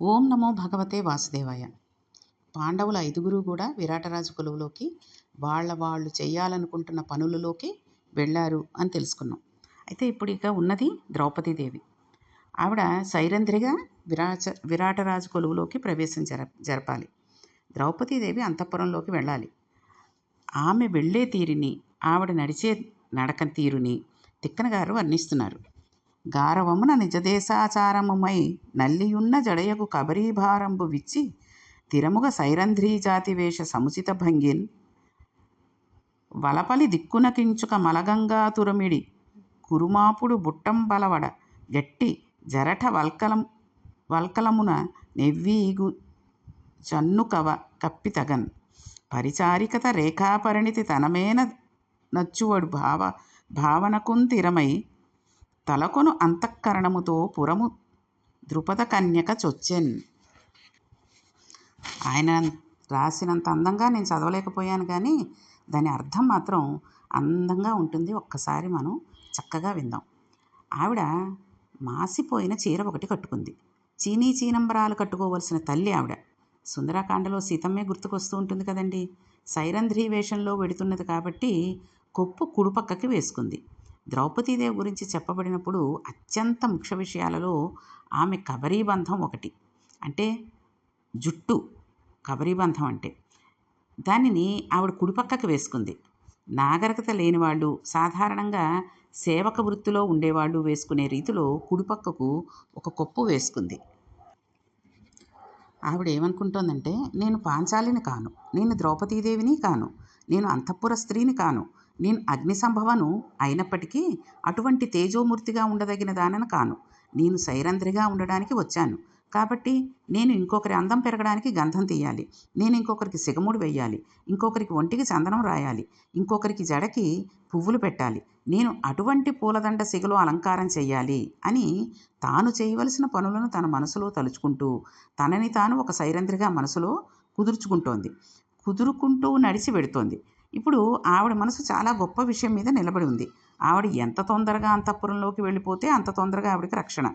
ఓం నమో భగవతే వాసుదేవాయ. పాండవుల ఐదుగురు కూడా విరాటరాజు కొలువులోకి వాళ్ళ వాళ్ళు చేయాలనుకుంటున్న పనులలోకి వెళ్ళారు అని తెలుసుకున్నాం. అయితే ఇప్పుడు ఇక ఉన్నది ద్రౌపదీదేవి. ఆవిడ సైరంధ్రిగా విరాచ విరాటరాజు కొలువులోకి ప్రవేశం జర జరపాలి. ద్రౌపదీదేవి అంతఃపురంలోకి వెళ్ళాలి. ఆమె వెళ్ళే తీరుని ఆవిడ నడిచే నడక తీరుని తిక్కన గారు వర్ణిస్తున్నారు. గారవమున నిజదేశాచారముమై నల్లియున్న జడయకు కబరీభారంబు విచ్చి తిరముగ సైరంధ్రీ జాతి వేష సముచిత భంగిన్ వలపలి దిక్కున కించుక మలగంగా తురమిడి కురుమాపుడు బుట్టం బలవడ గట్టి జరఠ వల్కలం వల్కలమున నెవ్వీగు చన్ను కవ కప్పితగన్ పరిచారికత రేఖాపరిణితి తనమేన నచ్చువడు భావ భావనకుంతిరమై తలకొను అంతఃకరణముతో పురము ద్రుపద కన్యక చొచ్చెన్. ఆయన రాసినంత అందంగా నేను చదవలేకపోయాను కానీ దాని అర్థం మాత్రం అందంగా ఉంటుంది ఒక్కసారి మనం చక్కగా విందాం. ఆవిడ మాసిపోయిన చీర ఒకటి కట్టుకుంది. చీనీ చీనంబరాలు కట్టుకోవలసిన తల్లి ఆవిడ. సుందరాకాండలో సీతమ్మే గుర్తుకొస్తూ ఉంటుంది కదండి. సైరంధ్రి వేషంలో వెడుతున్నది కాబట్టి కొప్పు కుడిపక్కకి వేసుకుంది. ద్రౌపదీదేవి గురించి చెప్పబడినప్పుడు అత్యంత ముఖ్య విషయాలలో ఆమె కబరీబంధం ఒకటి. అంటే జుట్టు కబరీబంధం అంటే. దానిని ఆవిడ కుడిపక్కకు వేసుకుంది. నాగరికత లేని వాళ్ళు సాధారణంగా సేవక వృత్తిలో ఉండేవాళ్ళు వేసుకునే రీతిలో కుడిపక్కకు ఒక కొప్పు వేసుకుంది. ఆవిడ ఏమనుకుంటోందంటే నేను పాంచాలిని కాను నేను ద్రౌపదీదేవిని కాను నేను అంతఃపుర స్త్రీని కాను నేను అగ్ని సంభవను అయినప్పటికీ అటువంటి తేజోమూర్తిగా ఉండదగిన దానను కాను. నేను సైరంధ్రిగా ఉండడానికి వచ్చాను. కాబట్టి నేను ఇంకొకరి అందం పెరగడానికి గంధం తీయాలి. నేను ఇంకొకరికి సిగముడు వెయ్యాలి ఇంకొకరికి ఒంటికి చందనం రాయాలి. ఇంకొకరికి జడకి పువ్వులు పెట్టాలి. నేను అటువంటి పూలదండ సిగలో అలంకారం చేయాలి అని తాను చేయవలసిన పనులను తన మనసులో తలుచుకుంటూ తనని తాను ఒక సైరంధ్రిగా మనసులో కుదుర్చుకుంటోంది. కుదురుకుంటూ నడిచి వెడుతోంది. ఇప్పుడు ఆవిడ మనసు చాలా గొప్ప విషయం మీద నిలబడి ఉంది. ఆవిడ ఎంత తొందరగా అంతఃపురంలోకి వెళ్ళిపోతే అంత తొందరగా ఆవిడకి రక్షణ.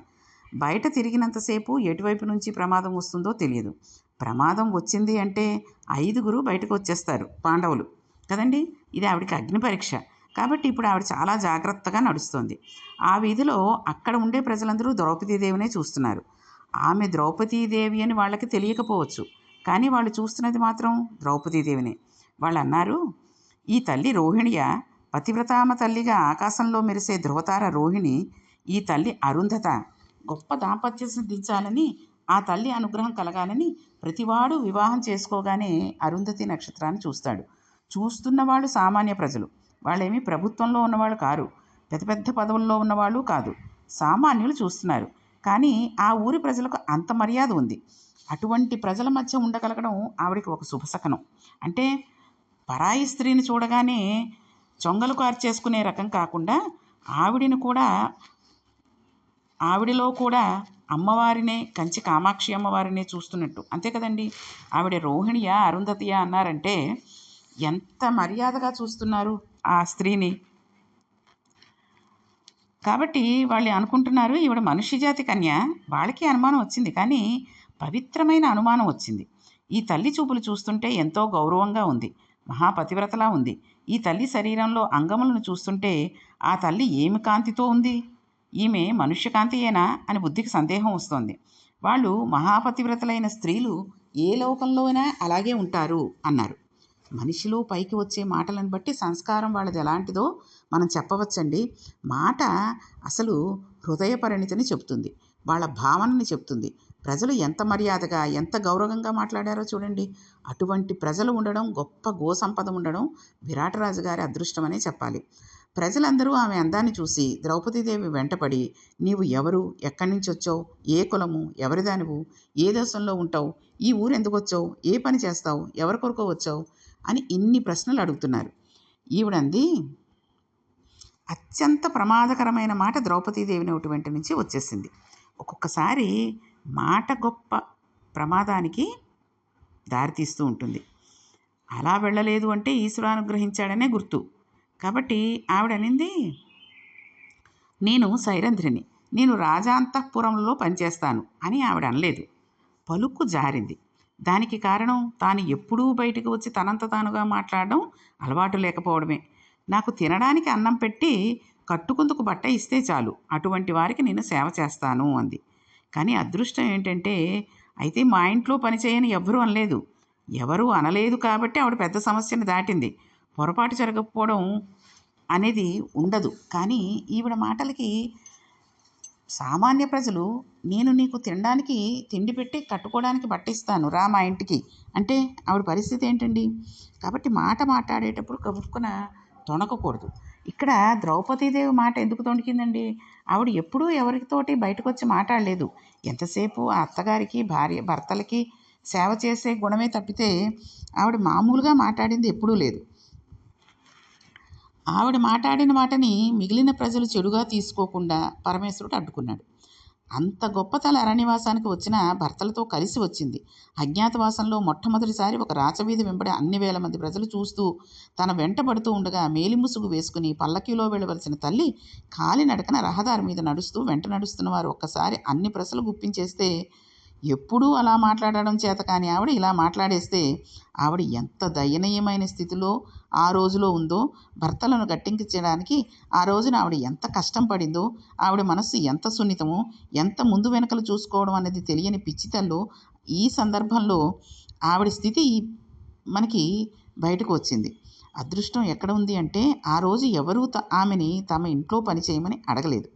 బయట తిరిగినంతసేపు ఎటువైపు నుంచి ప్రమాదం వస్తుందో తెలియదు. ప్రమాదం వచ్చింది అంటే ఐదుగురు బయటకు వచ్చేస్తారు పాండవులు. కదండి? ఇది ఆవిడకి అగ్ని పరీక్ష. కాబట్టి ఇప్పుడు ఆవిడ చాలా జాగ్రత్తగా నడుస్తుంది. ఆ వీధిలో అక్కడ ఉండే ప్రజలందరూ ద్రౌపదీదేవినే చూస్తున్నారు. ఆమె ద్రౌపదీదేవి అని వాళ్ళకి తెలియకపోవచ్చు. కానీ వాళ్ళు చూస్తున్నది మాత్రం ద్రౌపదీదేవినే వాళ్ళు అన్నారు ఈ తల్లి రోహిణియ పతివ్రతామ తల్లిగా ఆకాశంలో మెరిసే ధృవతార రోహిణి ఈ తల్లి అరుంధత. గొప్ప దాంపత్య సిద్ధించాలని ఆ తల్లి అనుగ్రహం కలగాలని ప్రతివాడు వివాహం చేసుకోగానే అరుంధతి నక్షత్రాన్ని చూస్తాడు. చూస్తున్న వాళ్ళు సామాన్య ప్రజలు. వాళ్ళేమి ప్రభుత్వంలో ఉన్నవాళ్ళు కారు. పెద్ద పెద్ద పదవుల్లో ఉన్నవాళ్ళు కాదు. సామాన్యులు చూస్తున్నారు. కానీ ఆ ఊరి ప్రజలకు అంత మర్యాద ఉంది. అటువంటి ప్రజల మధ్య ఉండగలగడం ఆవిడకి ఒక శుభశకనం అంటే పరాయి స్త్రీని చూడగానే చొంగలు కార్చేసుకునే రకం కాకుండా ఆవిడిని కూడా ఆవిడలో కూడా అమ్మవారినే కంచి కామాక్షి అమ్మవారినే చూస్తున్నట్టు. అంతే కదండి? ఆవిడ రోహిణియా అరుంధతియా అన్నారంటే ఎంత మర్యాదగా చూస్తున్నారు ఆ స్త్రీని. కాబట్టి వాళ్ళు అనుకుంటున్నారు ఈవిడ మనుష్య జాతి కన్య వాళ్ళకి అనుమానం వచ్చింది. కానీ పవిత్రమైన అనుమానం వచ్చింది. ఈ తల్లి చూపులు చూస్తుంటే ఎంతో గౌరవంగా ఉంది. మహాపతివ్రతలా ఉంది. ఈ తల్లి శరీరంలో అంగములను చూస్తుంటే ఆ తల్లి ఏమి కాంతితో ఉంది? ఈమె మనుష్య కాంతియేనా? అని బుద్ధికి సందేహం వస్తోంది. వాళ్ళు మహాపతివ్రతలైన స్త్రీలు ఏ లోకంలోనైనా అలాగే ఉంటారు అన్నారు. మనిషిలో పైకి వచ్చే మాటలను బట్టి సంస్కారం వాళ్ళది ఎలాంటిదో మనం చెప్పవచ్చండి. మాట అసలు హృదయ పరిణితిని చెప్తుంది వాళ్ళ భావనని చెప్తుంది ప్రజలు ఎంత మర్యాదగా ఎంత గౌరవంగా మాట్లాడారో చూడండి. అటువంటి ప్రజలు ఉండడం గొప్ప గోసంపద ఉండడం విరాటరాజు గారి అదృష్టమనే చెప్పాలి. ప్రజలందరూ ఆమె అందాన్ని చూసి ద్రౌపదీదేవి వెంటపడి నీవు ఎవరు? ఎక్కడి నుంచి వచ్చావు? ఏ కులము? ఎవరిదానివు ఏ దేశంలో ఉంటావు? ఈ ఊరు ఎందుకు వచ్చావు? ఏ పని చేస్తావు? ఎవరి కొరకు వచ్చావు? అని ఇన్ని ప్రశ్నలు అడుగుతున్నారు. ఈవిడంది అత్యంత ప్రమాదకరమైన మాట ద్రౌపదీదేవి నోటి వెంట నుంచి వచ్చేసింది. ఒక్కొక్కసారి మాట గొప్ప ప్రమాదానికి దారితీస్తూ ఉంటుంది. అలా వెళ్ళలేదు అంటే ఈశ్వరానుగ్రహించాడనే గుర్తు. కాబట్టి ఆవిడ అనింది నేను సైరంధ్రిని. నేను రాజాంతఃపురంలో పనిచేస్తాను అని ఆవిడ అనలేదు. పలుకు జారింది. దానికి కారణం తాను ఎప్పుడూ బయటకు వచ్చి తనంత తానుగా మాట్లాడడం అలవాటు లేకపోవడమే. నాకు తినడానికి అన్నం పెట్టి కట్టుకుందుకు బట్ట ఇస్తే చాలు. అటువంటి వారికి నేను సేవ చేస్తాను అంది. కానీ అదృష్టం ఏంటంటే అయితే మా ఇంట్లో పనిచేయని ఎవ్వరూ అనలేదు. ఎవరూ అనలేదు కాబట్టి ఆవిడ పెద్ద సమస్యను దాటింది. పొరపాటు జరగకపోవడం అనేది ఉండదు. కానీ ఈవిడ మాటలకి సామాన్య ప్రజలు నేను నీకు తినడానికి తిండి పెట్టి కట్టుకోవడానికి బట్టిస్తాను రా మా ఇంటికి అంటే ఆవిడ పరిస్థితి ఏంటండి? కాబట్టి మాట మాట్లాడేటప్పుడు కబుక్కున తొణకకూడదు. ఇక్కడ ద్రౌపదీదేవి మాట ఎందుకు తొణికిందండి? ఆవిడ ఎప్పుడూ ఎవరితోటి బయటకు వచ్చి మాట్లాడలేదు. ఎంతసేపు ఆ అత్తగారికి భార్య భర్తలకి సేవ చేసే గుణమే తప్పితే ఆవిడ మామూలుగా మాట్లాడింది ఎప్పుడూ లేదు. ఆవిడ మాట్లాడిన మాటని మిగిలిన ప్రజలు చెడుగా తీసుకోకుండా పరమేశ్వరుడు అడ్డుకున్నాడు. అంత గొప్ప తల అరణ్యవాసానికి వచ్చిన భర్తలతో కలిసి వచ్చింది. అజ్ఞాతవాసంలో మొట్టమొదటిసారి ఒక రాచవీధి వెంబడి అన్ని వేల మంది ప్రజలు చూస్తూ తన వెంట పడుతూ ఉండగా మేలిముసుగు వేసుకుని పల్లకీలో వెళ్ళవలసిన తల్లి కాలినడకన రహదారి మీద నడుస్తూ వెంట నడుస్తున్న వారు ఒక్కసారి అన్ని ప్రశ్నలు గుప్పించేస్తే ఎప్పుడూ అలా మాట్లాడడం చేత కానీ ఆవిడ ఇలా మాట్లాడేస్తే ఆవిడ ఎంత దయనీయమైన స్థితిలో ఆ రోజులో ఉందో భర్తలను గట్టెక్కించడానికి ఆ రోజున ఆవిడ ఎంత కష్టం పడిందో ఆవిడ మనస్సు ఎంత సున్నితమో ఎంత ముందు వెనకలు చూసుకోవడం అనేది తెలియని పిచ్చితల్లో ఈ సందర్భంలో ఆవిడ స్థితి మనకి బయటకు వచ్చింది. అదృష్టం ఎక్కడ ఉంది అంటే ఆ రోజు ఎవరూ త ఆమెని తమ ఇంట్లో పని చేయమని అడగలేదు.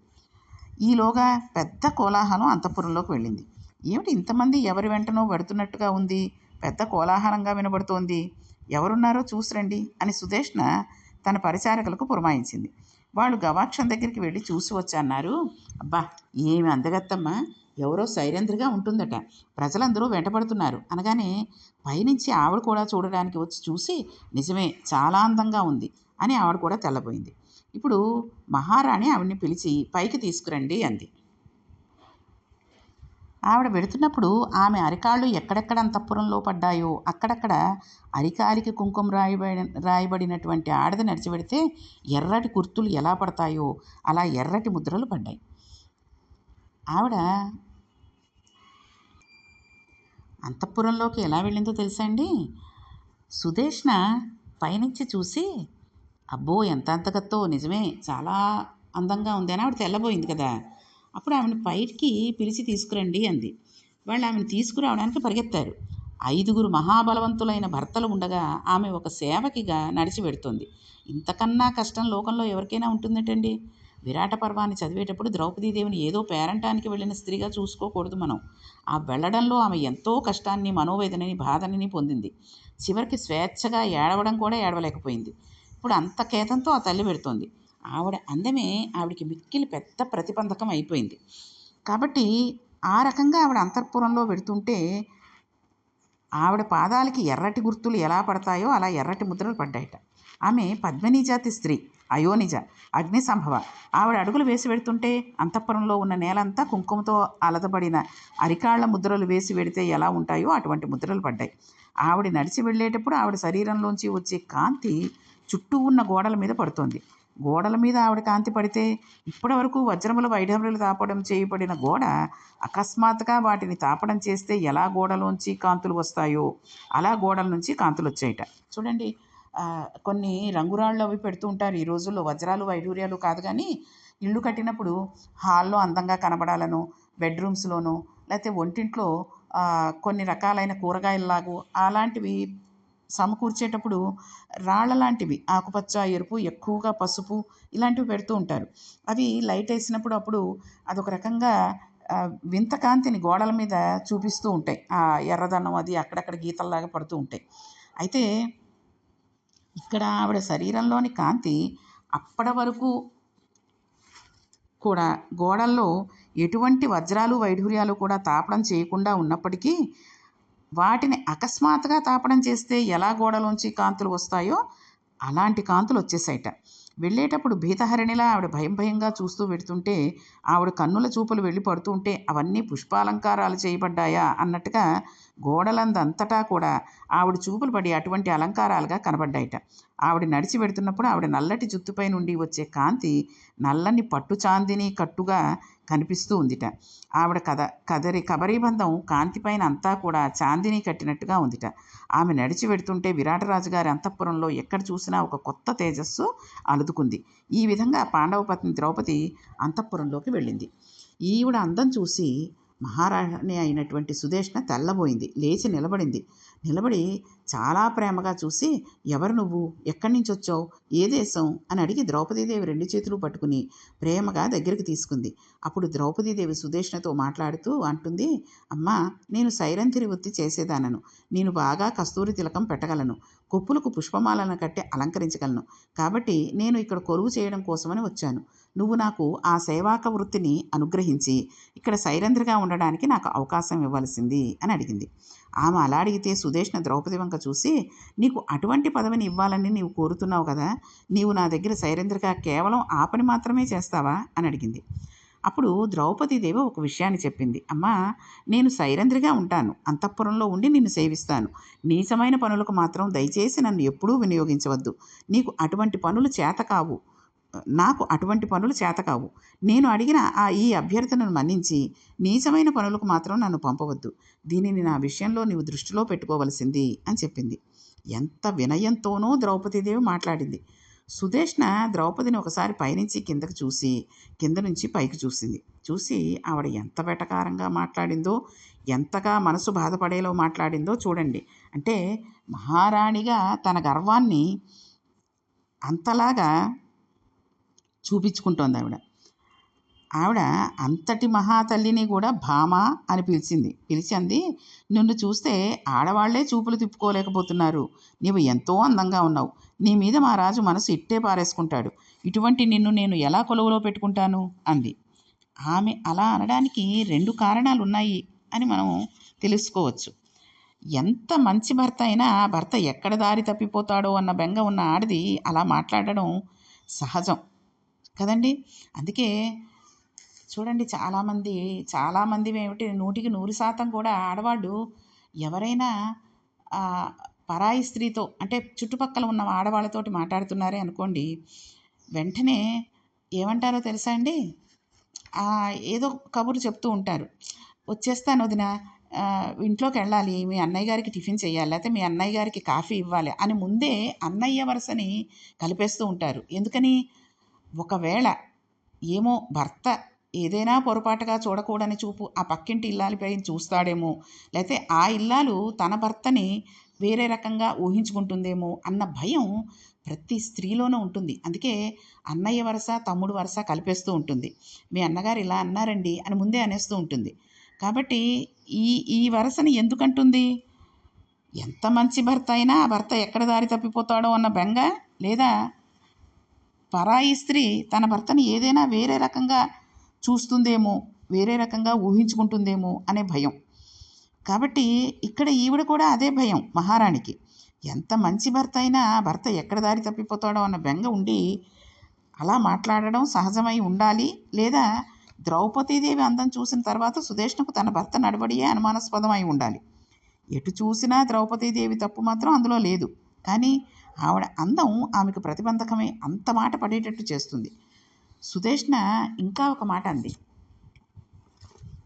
ఈలోగా పెద్ద కోలాహలం అంతఃపురంలోకి వెళ్ళింది. ఏమిటి ఇంతమంది ఎవరి వెంటనో పడుతున్నట్టుగా ఉంది? పెద్ద కోలాహలంగా వినబడుతోంది. ఎవరున్నారో చూసిరండి అని సుదేష్ణ తన పరిచారకులకు పురమాయించింది. వాళ్ళు గవాక్షం దగ్గరికి వెళ్ళి చూసి వచ్చన్నారు. అబ్బా ఏమి అందగత్తమ్మా? ఎవరో సైరేంద్రగా ఉంటుందట. ప్రజలందరూ వెంటబడుతున్నారు. అనగానే పైనుంచి ఆవిడ కూడా చూడడానికి వచ్చి చూసి నిజమే చాలా అందంగా ఉంది అని ఆవిడ కూడా తెల్లబోయింది. ఇప్పుడు మహారాణి ఆవిడ్ని పిలిచి పైకి తీసుకురండి అంది. ఆవిడ వెడుతున్నప్పుడు ఆమె అరికాళ్ళు ఎక్కడెక్కడ అంతఃపురంలో పడ్డాయో అక్కడక్కడ అరికాలికి కుంకుమ రాయబడి రాయబడినటువంటి ఆడది నడిచిపెడితే ఎర్రటి కుర్తులు ఎలా పడతాయో అలా ఎర్రటి ముద్రలు పడ్డాయి. ఆవిడ అంతఃపురంలోకి ఎలా వెళ్ళిందో తెలుసా అండి? సుదేష్ణ పైనుంచి చూసి అబ్బో ఎంత అంతగత్తో నిజమే చాలా అందంగా ఉంది అని ఆవిడ తెల్లబోయింది కదా. అప్పుడు ఆమెను పైకి పిలిచి తీసుకురండి అంది. వాళ్ళు ఆమెను తీసుకురావడానికి పరిగెత్తారు. ఐదుగురు మహాబలవంతులైన భర్తలు ఉండగా ఆమె ఒక సేవకిగా నడిచి పెడుతుంది ఇంతకన్నా కష్టం లోకంలో ఎవరికైనా ఉంటుందటండి? విరాట పర్వాన్ని చదివేటప్పుడు ద్రౌపదీదేవిని ఏదో పేరంటానికి వెళ్ళిన స్త్రీగా చూసుకోకూడదు మనం. ఆ వెళ్ళడంలో ఆమె ఎంతో కష్టాన్ని మనోవేదనని బాధని పొందింది. చివరికి స్వేచ్ఛగా ఏడవడం కూడా ఏడవలేకపోయింది. ఇప్పుడు అంత కేతంతో ఆ తల్లి పెడుతోంది ఆవిడ అందమే ఆవిడకి మిక్కిలి పెద్ద ప్రతిబంధకం అయిపోయింది. కాబట్టి ఆ రకంగా ఆవిడ అంతఃపురంలో పెడుతుంటే ఆవిడ పాదాలకి ఎర్రటి గుర్తులు ఎలా పడతాయో అలా ఎర్రటి ముద్రలు పడ్డాయట. ఆమె పద్మనీజాతి స్త్రీ అయోనిజ అగ్ని సంభవ ఆవిడ అడుగులు వేసి పెడుతుంటే అంతఃపురంలో ఉన్న నేలంతా కుంకుమతో అలదబడిన అరికాళ్ళ ముద్రలు వేసి పెడితే ఎలా ఉంటాయో అటువంటి ముద్రలు పడ్డాయి. ఆవిడ నడిచి వెళ్ళేటప్పుడు ఆవిడ శరీరంలోంచి వచ్చే కాంతి చుట్టూ ఉన్న గోడల మీద పడుతోంది. గోడల మీద ఆవిడ కాంతి పడితే ఇప్పటివరకు వజ్రముల వైఢములు తాపడం చేయబడిన గోడ అకస్మాత్తుగా వాటిని తాపడం చేస్తే ఎలా గోడలోంచి కాంతులు వస్తాయో? అలా గోడల నుంచి కాంతులు వచ్చాయట. చూడండి కొన్ని రంగురాళ్ళు అవి పెడుతూ ఉంటారు. ఈ రోజుల్లో వజ్రాలు వైఢూర్యాలు కాదు కానీ ఇల్లు కట్టినప్పుడు హాల్లో అందంగా కనబడాలను బెడ్రూమ్స్లోనూ లేకపోతే ఒంటింట్లో కొన్ని రకాలైన కూరగాయల్లాగో అలాంటివి సమకూర్చేటప్పుడు రాళ్ళ లాంటివి ఆకుపచ్చ ఎరుపు ఎక్కువగా పసుపు ఇలాంటివి పెడుతూ ఉంటారు. అవి లైట్ వేసినప్పుడు అప్పుడు అదొక రకంగా వింత కాంతిని గోడల మీద చూపిస్తూ ఉంటాయి. ఆ ఎర్రదనం అది అక్కడక్కడ గీతల్లాగా పడుతూ ఉంటాయి. అయితే ఇక్కడ ఆవిడ శరీరంలోని కాంతి అప్పటి వరకు కూడా గోడల్లో ఎటువంటి వజ్రాలు వైఢూర్యాలు కూడా తాపడం చేయకుండా ఉన్నప్పటికీ వాటిని అకస్మాత్తుగా తాపడం చేస్తే ఎలా గోడలోంచి కాంతులు వస్తాయో అలాంటి కాంతులు వచ్చేసాయట వెళ్ళేటప్పుడు భీతహరిణిలా ఆవిడ భయం భయంగా చూస్తూ పెడుతుంటే ఆవిడ కన్నుల చూపులు వెళ్ళి పడుతుంటే అవన్నీ పుష్పాలంకారాలు చేయబడ్డాయా అన్నట్టుగా గోడలందంతటా కూడా ఆవిడ చూపులు పడి అటువంటి అలంకారాలుగా కనబడ్డాయిట. ఆవిడ నడిచి పెడుతున్నప్పుడు ఆవిడ నల్లటి జుత్తుపై నుండి వచ్చే కాంతి నల్లని పట్టు చాందిని కట్టుగా కనిపిస్తూ ఉందిట. ఆవిడ కథ కదరి కబరీబంధం కాంతిపైన అంతా కూడా చాందిని కట్టినట్టుగా ఉందిట. ఆమె నడిచి పెడుతుంటే విరాటరాజు గారి అంతఃపురంలో ఎక్కడ చూసినా ఒక కొత్త తేజస్సు అలుదుకుంది. ఈ విధంగా పాండవ పత్ని ద్రౌపది అంతఃపురంలోకి వెళ్ళింది. ఈవిడ అందం చూసి మహారాణి అయినటువంటి సుదేష్ణ తెల్లబోయింది లేచి నిలబడింది. నిలబడి చాలా ప్రేమగా చూసి ఎవరు నువ్వు? ఎక్కడి నుంచి వచ్చావు? ఏ దేశం? అని అడిగి ద్రౌపదీదేవి రెండు చేతులు పట్టుకుని ప్రేమగా దగ్గరికి తీసుకుంది. అప్పుడు ద్రౌపదీదేవి సుదేష్ణతో మాట్లాడుతూ అంటుంది అమ్మా నేను సైరంతిరి వృత్తి చేసేదానను. నేను బాగా కస్తూరి తిలకం పెట్టగలను. కొప్పులకు పుష్పమాలను కట్టి అలంకరించగలను. కాబట్టి నేను ఇక్కడ కొలువు చేయడం కోసమని వచ్చాను. నువ్వు నాకు ఆ సేవాక వృత్తిని అనుగ్రహించి ఇక్కడ సైరంధ్రిగా ఉండడానికి నాకు అవకాశం ఇవ్వాల్సింది అని అడిగింది. ఆమె అలా అడిగితే సుదేష్ణ ద్రౌపది వంక చూసి నీకు అటువంటి పదవిని ఇవ్వాలని నీవు కోరుతున్నావు కదా నీవు నా దగ్గర సైరంధ్రిగా కేవలం ఆ పని మాత్రమే చేస్తావా? అని అడిగింది. అప్పుడు ద్రౌపదీదేవి ఒక విషయాన్ని చెప్పింది. అమ్మా నేను సైరంధ్రిగా ఉంటాను. అంతఃపురంలో ఉండి నిన్ను సేవిస్తాను. నీచమైన పనులకు మాత్రం దయచేసి నన్ను ఎప్పుడూ వినియోగించవద్దు. నీకు అటువంటి పనులు చేత కావు. నాకు అటువంటి పనులు చేత కావు. నేను అడిగిన ఆ ఈ అభ్యర్థనను మన్నించి నీచమైన పనులకు మాత్రం నన్ను పంపవద్దు. దీనిని నా విషయంలో నీవు దృష్టిలో పెట్టుకోవలసింది అని చెప్పింది. ఎంత వినయంతోనూ ద్రౌపదీదేవి మాట్లాడింది. సుదేష్ణ ద్రౌపదిని ఒకసారి పైనుంచి కిందకి చూసి కింద నుంచి పైకి చూసింది. చూసి ఆవిడ ఎంత వెటకారంగా మాట్లాడిందో ఎంతగా మనసు బాధపడేలో మాట్లాడిందో చూడండి. అంటే మహారాణిగా తన గర్వాన్ని అంతలాగా చూపించుకుంటోంది ఆవిడ. ఆవిడ అంతటి మహాతల్లిని కూడా భామ అని పిలిచింది. పిలిచి అంది నిన్ను చూస్తే ఆడవాళ్ళే చూపులు తిప్పుకోలేకపోతున్నారు. నీవు ఎంతో అందంగా ఉన్నావు. నీ మీద మా రాజు మనసు ఇట్టే పారేసుకుంటాడు. ఇటువంటి నిన్ను నేను ఎలా కొలువులో పెట్టుకుంటాను? అంది. ఆమె అలా అనడానికి రెండు కారణాలు ఉన్నాయి అని మనం తెలుసుకోవచ్చు. ఎంత మంచి భర్త అయినా భర్త ఎక్కడ దారి తప్పిపోతాడో అన్న బెంగ ఉన్న ఆడది అలా మాట్లాడడం సహజం. కదండి? అందుకే చూడండి చాలామంది చాలామంది ఏమిటి నూటికి నూరు శాతం కూడా ఆడవాళ్ళు ఎవరైనా పరాయి స్త్రీతో అంటే చుట్టుపక్కల ఉన్న ఆడవాళ్ళతోటి మాట్లాడుతున్నారే అనుకోండి వెంటనే ఏమంటారో తెలుసా అండి? ఏదో కబురు చెప్తూ ఉంటారు. వచ్చేస్తాను వదిన ఇంట్లోకి వెళ్ళాలి మీ అన్నయ్య గారికి టిఫిన్ చేయాలి లేకపోతే మీ అన్నయ్య గారికి కాఫీ ఇవ్వాలి అని ముందే అన్నయ్య వరుసని కలిపేస్తూ ఉంటారు. ఎందుకని? ఒకవేళ ఏమో భర్త ఏదైనా పొరపాటుగా చూడకూడని చూపు ఆ పక్కింటి ఇల్లాలిపై చూస్తాడేమో లేకపోతే ఆ ఇల్లాలు తన భర్తని వేరే రకంగా ఊహించుకుంటుందేమో అన్న భయం ప్రతి స్త్రీలోనూ ఉంటుంది. అందుకే అన్నయ్య వరుస తమ్ముడు వరుస కలిపేస్తూ ఉంటుంది. మీ అన్నగారు ఇలా అన్నారండి అని ముందే అనేస్తూ ఉంటుంది. కాబట్టి ఈ ఈ వరసని ఎందుకంటుంది? ఎంత మంచి భర్త అయినా ఆ భర్త ఎక్కడ దారి తప్పిపోతాడో అన్న బెంగ లేదా పరాయి స్త్రీ తన భర్తని ఏదైనా వేరే రకంగా చూస్తుందేమో వేరే రకంగా ఊహించుకుంటుందేమో అనే భయం. కాబట్టి ఇక్కడ ఈవిడ కూడా అదే భయం మహారాణికి. ఎంత మంచి భర్త అయినా భర్త ఎక్కడ దారి తప్పిపోతాడో అన్న బెంగ ఉండి అలా మాట్లాడడం సహజమై ఉండాలి. లేదా ద్రౌపదీదేవి అందం చూసిన తర్వాత సుదేష్ణకు తన భర్త నడబడియే అనుమానాస్పదమై ఉండాలి. ఎటు చూసినా ద్రౌపదీదేవి తప్పు మాత్రం అందులో లేదు. కానీ ఆవిడ అందం ఆమెకు ప్రతిబంధకమే. అంత మాట పడేటట్టు చేస్తుంది. సుదేష్ణ ఇంకా ఒక మాట అంది.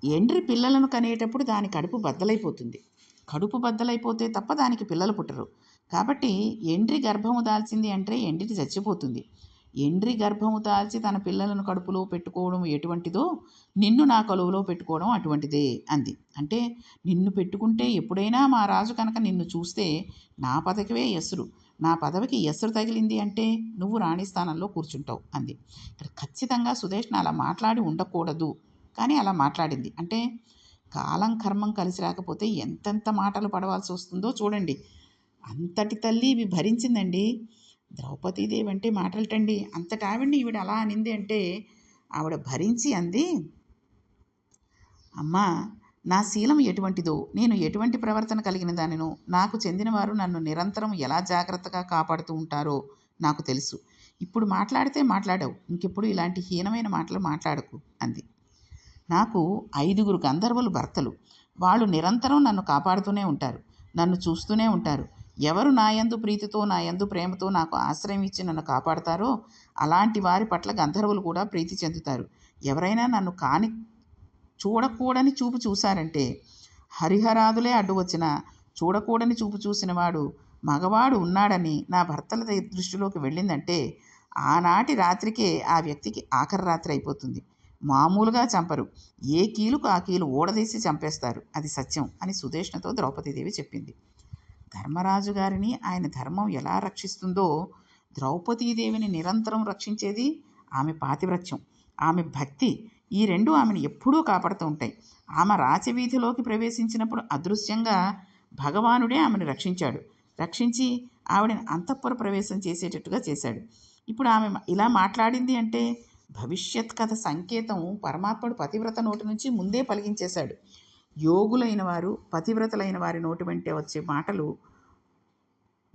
ఎండ్రి పిల్లలను కనేటప్పుడు దాని కడుపు బద్దలైపోతుంది. కడుపు బద్దలైపోతే తప్ప దానికి పిల్లలు పుట్టరు. కాబట్టి ఎండ్రి గర్భము దాల్చింది అంటే ఎండిటి చచ్చిపోతుంది. ఎండ్రి గర్భము దాల్చి తన పిల్లలను కడుపులో పెట్టుకోవడం ఎటువంటిదో నిన్ను నా కొలువులో పెట్టుకోవడం అటువంటిదే అంది. అంటే నిన్ను పెట్టుకుంటే ఎప్పుడైనా మా రాజు కనుక నిన్ను చూస్తే నా పదవివే ఎసురు. నా పదవికి ఎసురు తగిలింది అంటే నువ్వు రాణి స్థానంలో కూర్చుంటావు అంది. ఇక్కడ ఖచ్చితంగా సుదేష్ణ అలా మాట్లాడి ఉండకూడదు. కానీ అలా మాట్లాడింది. అంటే కాలం కర్మం కలిసి రాకపోతే ఎంతెంత మాటలు పడవలసి వస్తుందో చూడండి. అంతటి తల్లి ఇవి భరించిందండి. ద్రౌపదీదేవి అంటే మాటలటండి. అంతటి ఆవిడ్ని ఈవిడ అలా అనింది అంటే ఆవిడ భరించి అంది అమ్మా నా శీలం ఎటువంటిదో నేను ఎటువంటి ప్రవర్తన కలిగిన దానినో నాకు చెందినవారు నన్ను నిరంతరం ఎలా జాగ్రత్తగా కాపాడుతూ ఉంటారో నాకు తెలుసు. ఇప్పుడు మాట్లాడితే మాట్లాడావు ఇంకెప్పుడు ఇలాంటి హీనమైన మాటలు మాట్లాడకు అంది. నాకు ఐదుగురు గంధర్వులు భర్తలు. వాళ్ళు నిరంతరం నన్ను కాపాడుతూనే ఉంటారు నన్ను చూస్తూనే ఉంటారు. ఎవరు నా యందు ప్రీతితో నా యందు ప్రేమతో నాకు ఆశ్రయం ఇచ్చి నన్ను కాపాడతారో అలాంటి వారి పట్ల గంధర్వులు కూడా ప్రీతి చెందుతారు. ఎవరైనా నన్ను కాని చూడకూడని చూపు చూశారంటే హరిహరాదులే అడ్డు వచ్చిన చూడకూడని చూపు చూసినవాడు మగవాడు ఉన్నాడని నా భర్తల దృష్టిలోకి వెళ్ళిందంటే ఆనాటి రాత్రికే ఆ వ్యక్తికి ఆఖరి రాత్రి అయిపోతుంది. మామూలుగా చంపరు. ఏ కీలుకు ఆ కీలు ఊడదీసి చంపేస్తారు. అది సత్యం అని సుదేష్ణతో ద్రౌపదీదేవి చెప్పింది. ధర్మరాజు గారిని ఆయన ధర్మం ఎలా రక్షిస్తుందో ద్రౌపదీదేవిని నిరంతరం రక్షించేది ఆమె పాతివ్రత్యం. ఆమె భక్తి ఈ రెండు ఆమెను ఎప్పుడూ కాపాడుతూ ఉంటాయి. ఆమె రాచవీధిలోకి ప్రవేశించినప్పుడు అదృశ్యంగా భగవానుడే ఆమెను రక్షించాడు. రక్షించి ఆవిడని అంతఃపుర ప్రవేశం చేసేటట్టుగా చేశాడు. ఇప్పుడు ఆమె ఇలా మాట్లాడింది అంటే భవిష్యత్ కథ సంకేతం పరమాత్ముడు పతివ్రత నోటి నుంచి ముందే పలికించేశాడు యోగులైన వారు పతివ్రతలైన వారి నోటి వెంటే వచ్చే మాటలు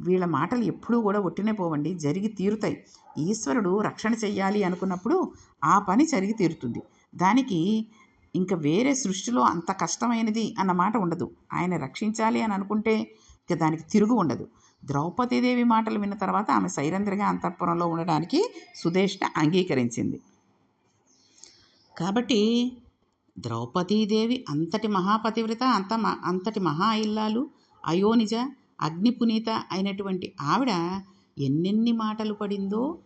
వీళ్ళ మాటలు ఎప్పుడూ కూడా ఒట్టినే పోవండి జరిగి తీరుతాయి. ఈశ్వరుడు రక్షణ చెయ్యాలి అనుకున్నప్పుడు ఆ పని జరిగి తీరుతుంది. దానికి ఇంకా వేరే సృష్టిలో అంత కష్టమైనది అన్న మాట ఉండదు. ఆయన రక్షించాలి అని అనుకుంటే ఇక దానికి తిరుగు ఉండదు. ద్రౌపదీదేవి మాటలు విన్న తర్వాత ఆమె సైరంధ్రిగా అంతఃపురంలో ఉండడానికి సుదేష్ణ అంగీకరించింది. కాబట్టి ద్రౌపదీదేవి అంతటి మహాపతివ్రత అంత అంతటి మహా ఇల్లాలు అయోనిజ అగ్నిపునీత అయినటువంటి ఆవిడ ఎన్నెన్ని మాటలు పడిందో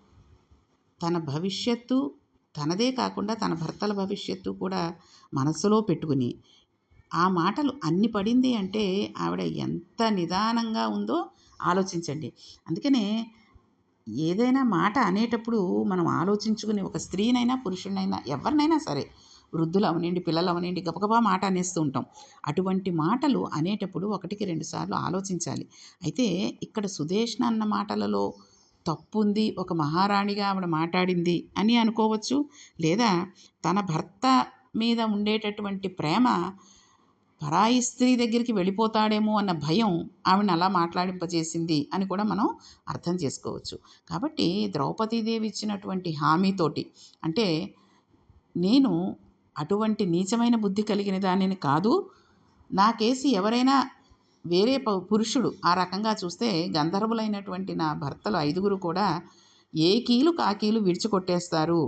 తన భవిష్యత్తు తనదే కాకుండా తన భర్తల భవిష్యత్తు కూడా మనసులో పెట్టుకుని ఆ మాటలు అన్ని పడింది అంటే ఆవిడ ఎంత నిదానంగా ఉందో ఆలోచించండి. అందుకనే ఏదైనా మాట అనేటప్పుడు మనం ఆలోచించుకుని ఒక స్త్రీనైనా పురుషుడినైనా ఎవరినైనా సరే వృద్ధులు అవనండి పిల్లలు అవనండి గబగబా మాట అనేస్తూ ఉంటాం. అటువంటి మాటలు అనేటప్పుడు ఒకటికి రెండు సార్లు ఆలోచించాలి. అయితే ఇక్కడ సుదేష్ణ అన్న మాటలలో తప్పు ఉంది ఒక మహారాణిగా ఆవిడ మాట్లాడింది అని అనుకోవచ్చు. లేదా తన భర్త మీద ఉండేటటువంటి ప్రేమ పరాయి స్త్రీ దగ్గరికి వెళ్ళిపోతాడేమో అన్న భయం ఆవిడని అలా మాట్లాడింపజేసింది అని కూడా మనం అర్థం చేసుకోవచ్చు. కాబట్టి ద్రౌపదీదేవి ఇచ్చినటువంటి హామీతోటి అంటే నేను అటువంటి నీచమైన బుద్ధి కలిగిన దానిని కాదు నాకేసి ఎవరైనా వేరే పురుషుడు ఆ రకంగా చూస్తే గంధర్వులైనటువంటి నా భర్తలు ఐదుగురు కూడా ఏ కీలు కాకీలు విడిచికొట్టేస్తారు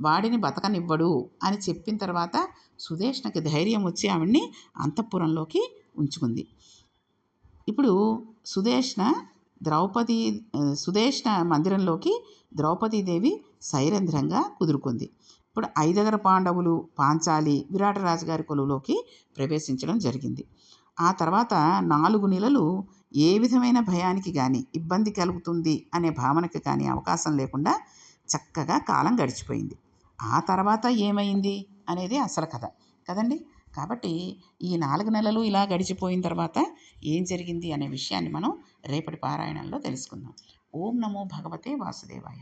వాడిని బతకనివ్వడు అని చెప్పిన తర్వాత సుదేష్ణకి ధైర్యం వచ్చి ఆవిడ్ని అంతఃపురంలోకి ఉంచుకుంది. ఇప్పుడు సుదేష్ణ ద్రౌపది సుదేష్ణ మందిరంలోకి ద్రౌపదీదేవి సైరంధ్రంగా కుదురుకుంది. ఇప్పుడు ఐదగర పాండవులు పాంచాలి విరాటరాజు గారి కొలువులోకి ప్రవేశించడం జరిగింది. ఆ తర్వాత నాలుగు నెలలు ఏ విధమైన భయానికి కానీ ఇబ్బంది కలుగుతుంది అనే భావనకి కానీ అవకాశం లేకుండా చక్కగా కాలం గడిచిపోయింది. ఆ తర్వాత ఏమైంది అనేది అసలు కథ. కదండి? కాబట్టి ఈ నాలుగు నెలలు ఇలా గడిచిపోయిన తర్వాత ఏం జరిగింది అనే విషయాన్ని మనం రేపటి పారాయణంలో తెలుసుకుందాం. ఓం నమో భగవతే వాసుదేవాయ.